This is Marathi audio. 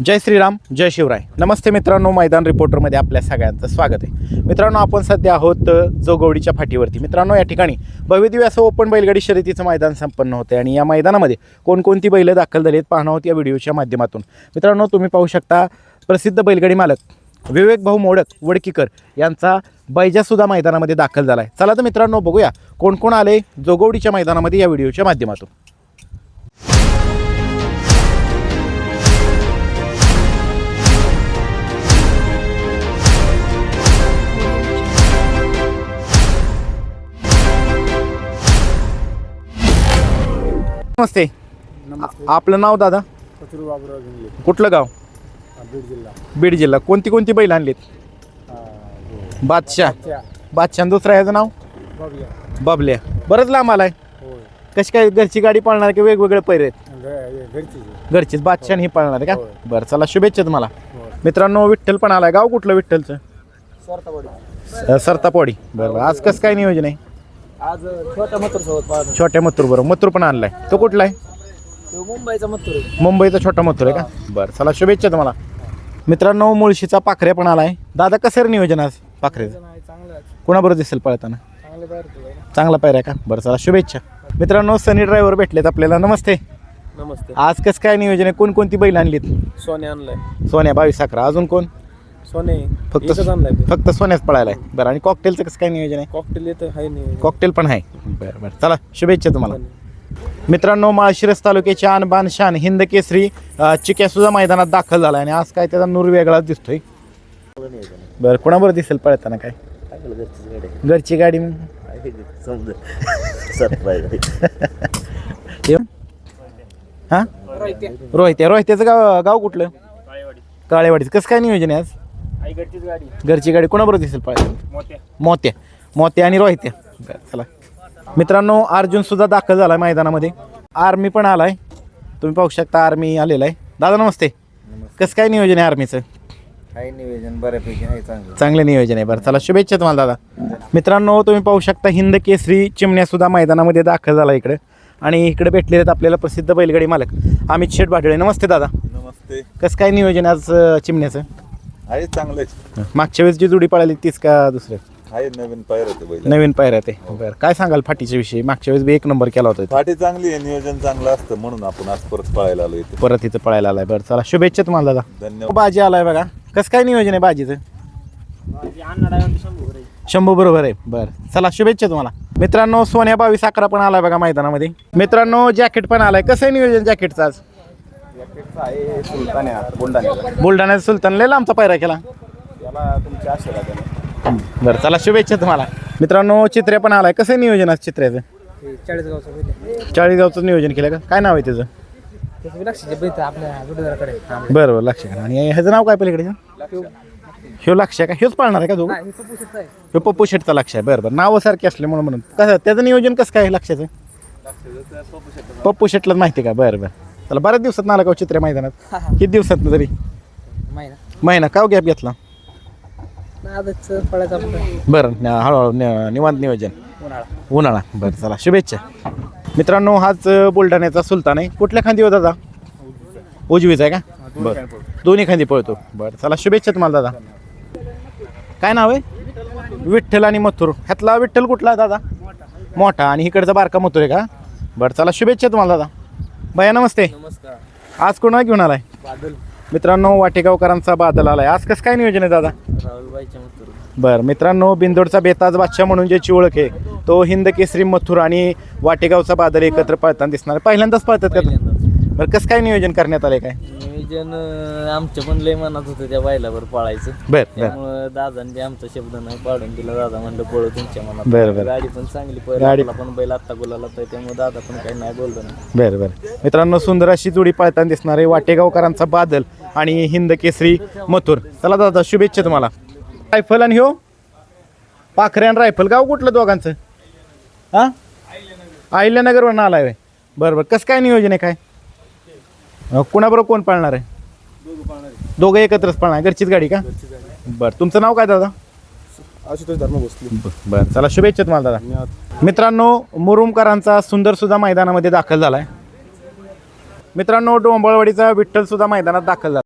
जय श्रीराम जय शिवराय. नमस्ते मित्रांनो मैदान रिपोर्टरमध्ये आपल्या सगळ्यांचं स्वागत आहे. मित्रांनो आपण सध्या आहोत जोगवडीच्या फाटीवरती. मित्रांनो या ठिकाणी भव्यदिव्य असं ओपन बैलगाडी शर्यतीचं मैदान संपन्न होते आणि या मैदानामध्ये कोणकोणती बैलं दाखल झाली आहेत पाहणं आहोत या व्हिडिओच्या माध्यमातून. मित्रांनो तुम्ही पाहू शकता प्रसिद्ध बैलगाडी मालक विवेक भाऊ मोडक वडकीकर यांचा बैजासुद्धा मैदानामध्ये दाखल झाला आहे चला तर मित्रांनो बघूया कोण कोण आले जोगवडीच्या मैदानामध्ये या व्हिडिओच्या माध्यमातून. नमस्ते. नमस्ते. आ- आपलं नाव दादा? कचरू बाबुराव भिंगले कुठलं गाव? बीड जिल्हा. बीड जिल्हा. कोणती कोणती बैल आणलीत? हा, हो. बादशाह. बादशाह. दुसरा याचं नाव? बघूया बबल्या. बरंच लांब आलाय. होय. कशी काय घरची गाडी पळणार की वेगवेगळे पैरे आहेत? घ- हे घरचीच आहे. घरचीच. बादशाह ही पळणार आहे का. बरं चला शुभेच्छा तुम्हाला. होय. मित्रांनो विठ्ठल पण आलाय. गाव कुठलं विठ्ठलचं? स्वरतावाडी. स- सरतापवाडी. बरं बरं आज कसं काय नियोजन आहे? आज छोट्या मथुर सोबत पाहतो छोट्या मथुर बरोबर मथुर पण आणलाय. तो कुठला आहे? तो मुंबईचा मथुर आहे. मुंबईचा छोटा मथुर आहे का? बरं चला शुभेच्छा तुम्हाला. मित्रांनो मुळशीचा पाखऱ्या पण आलाय. दादा कसं नियोजन आज चांगलं आहे. कोणाबरोबर दिसेल पळताना? चांगलं बाहेर. चांगला पायऱ्या का? बरं चला शुभेच्छा. मित्रांनो सनी ड्रायव्हर भेटलेत आपल्याला. नमस्ते. नमस्ते. आज कसं काय नियोजन आहे? कोणकोणती बैल आणलीत? सोने आणलाय. सोन्या बावीस अकरा. अजून कोण? सोने फक्त एकच आणलाय फक्त सोन्याच पळायला आहे बरं आणि कॉकटेलचं कसं काय नियोजन आहे? कॉकटेल येतं हाय नाही कॉकटेल पण आहे. बरं बरं. चला शुभेच्छा तुम्हाला. मित्रांनो माळशिरस तालुक्याची आणबान शान हिंद केसरी चिक्या सुद्धा मैदानात दाखल झाला आणि आज काय त्याचा नूर वेगळाच दिसतोय. बरं कोणाबरोबर दिसेल पळताना काय? घरची गाडी. मग. हा? रोहित्या. रोहित्याचं गाव गाव कुठलं? काळेवाडीचं कसं काय नियोजन आहे आज? घरचीच गाडी. घरची गाडी कोणाबरोबर दिसेल मोठ्या मोत्या. मोत्या. आणि रोहित्या बरं, चला. मित्रांनो अर्जुन सुद्धा दाखल झाला मैदानामध्ये. आर्मी पण आलाय. तुम्ही पाहू शकता आर्मी आलेला आहे. दादा नमस्ते. कसं काय नियोजन आहे आर्मीचं? हाय नियोजन? बऱ्यापैकी आहे चांगलं. चांगलं नियोजन आहे. बरं चला शुभेच्छा तुम्हाला दादा. मित्रांनो तुम्ही पाहू शकता हिंद केसरी चिमण्या सुद्धा मैदानामध्ये दाखल झाला इकडे. आणि इकडे भेटलेले आहेत आपल्याला प्रसिद्ध बैलगाडी मालक अमित शेठ भाटळे. नमस्ते दादा. नमस्ते. कसं काय नियोजन आहे आज अं, चिमण्याचं? आहे चांगलेच. मागच्या वेळेस जी जोडी पळाली तीच का दुसरं? आहे नवीन पायर होते बैल. नवीन पायऱ्या ते. बरं. काय सांगाल फाटीच्या विषयी? मागच्या वेळेस बी एक नंबर केला होता इथं. फाटी चांगली आहे नियोजन चांगलं असतं म्हणून आपण आज परत पळायला आलो इथे. परत इथं पळायला आलाय. बरं चला शुभेच्छा तुम्हाला दादा. धन्यवाद. बाजी आलाय बघा. कसं काय नियोजन आहे बाजीचं? शंभू बरोबर आहे. बरं. चला शुभेच्छा तुम्हाला. मित्रांनो सोन्या बावीस अकरा पण आलाय बघा मैदानामध्ये. मित्रांनो जॅकेट पण आलाय. कसं आहे नियोजन जॅकेटचं आज? आहे सुलतान आहे बुलढाण्याचा बुलढाण्याचा सुलतान लय लांबचा पायरा केला. त्याला तुमच्या आशीर्वाद बरं चला शुभेच्छा तुम्हाला. मित्रांनो चित्र्या पण आलाय. कसं आहे नियोजन आज चित्र्याचं? चाळीस गावचं चाळीसगावचं नियोजन केलं का? काय नाव आहे त्याचं? त्याचं लक्षाचे बैठ आपल्या जोडीदाराकडे बरं बरं लक्ष करा आणि ह्याचं नाव काय पलीकडे? ह्यो लक्ष आहे का? ह्योच पाळणार आहे का दोघं? ह्यो पप्पू शेटचा लक्ष आहे. बरं बरं. नावं सारखे असले म्हणून. म्हणून कसं त्याचं नियोजन कसं काय लक्षाचं पप्पू शेटलाच माहिती आहे का? बरं बरं. त्याला बऱ्याच दिवसात नाला का हो चित्र्या मैदानात किती दिवसात तरी? महिना. महिना. का गॅप घेतला? आजच फळाचा बरं न- हळूहळू न- निवांत नियोजन. उन्हाळा. उन्हाळा. बरं चला शुभेच्छा. मित्रांनो हाच अं, बुलढाण्याचा सुलतान आहे. कुठल्या खांदी होता दादा? उजवीचा आहे का? बरं. दोन्ही खांदी पळतो. बरं चला शुभेच्छा तुम्हाला दादा. काय नाव आहे? विठ्ठल आणि मथुर. ह्यातला विठ्ठल कुठला दादा? मोठा. आणि इकडचा बारका मथुर आहे का? बरं चला शुभेच्छा तुम्हाला दादा. भैया नमस्ते. नमस्कार. आज कोणा घेऊन आलाय? बादल. मित्रांनो वाटेगावकरांचा बादल आलाय. आज कसं काय नियोजन आहे दादा? राहुलबाईच्या मथुर बरं मित्रांनो बिंदोडचा बेताज बादशाह म्हणून ज्याची ओळख आहे तो हिंद केसरी मथुर आणि वाटेगावचा बादल एकत्र पळताना दिसणार आहे. पहिल्यांदाच पळतात का बरं कसं काय नियोजन करण्यात आलंय काय? नियोजन आमच्या पण लय मनात होतं त्या बैलावर पळायचं. बरं बरं. त्यामुळं दादांनी आमचा शब्द नाही पाडून दिला. दादा म्हणलं पळू तुमच्या मनात. बरं बरं. गाडी पण चांगली गाडी- पळाला पण बैल आत्ता गुलाला तर त्यामुळे दादा पण काही नाही बोललो नाही. बरं बरं. मित्रांनो सुंदर अशी जोडी पळताना दिसणार आहे वाटेगावकरांचा बादल आणि हिंद केसरी मथुर. चला दादा शुभेच्छा तुम्हाला. रायफल आणि ह्यो पाखरे आणि रायफल. गाव कुठलं दोघांचं? हां? अहिल्यानगरवरून आलाय होय. बरं बरं. कसं काय नियोजन आहे काय? अं, कुणाबरोबर कोण पाळणार आहे? दोघं एकत्रच पाळणार घरचीच गाडी का? बरं. तुमचं नाव काय दादा? आशुतोष धर्म भोसले बरं. चला शुभेच्छा तुम्हाला दादा. मित्रांनो मुरुमकरांचा सुंदर सुद्धा मैदानामध्ये दाखल झालाय. मित्रांनो डोंबळवाडीचा विठ्ठल सुद्धा मैदानात दाखल झाला.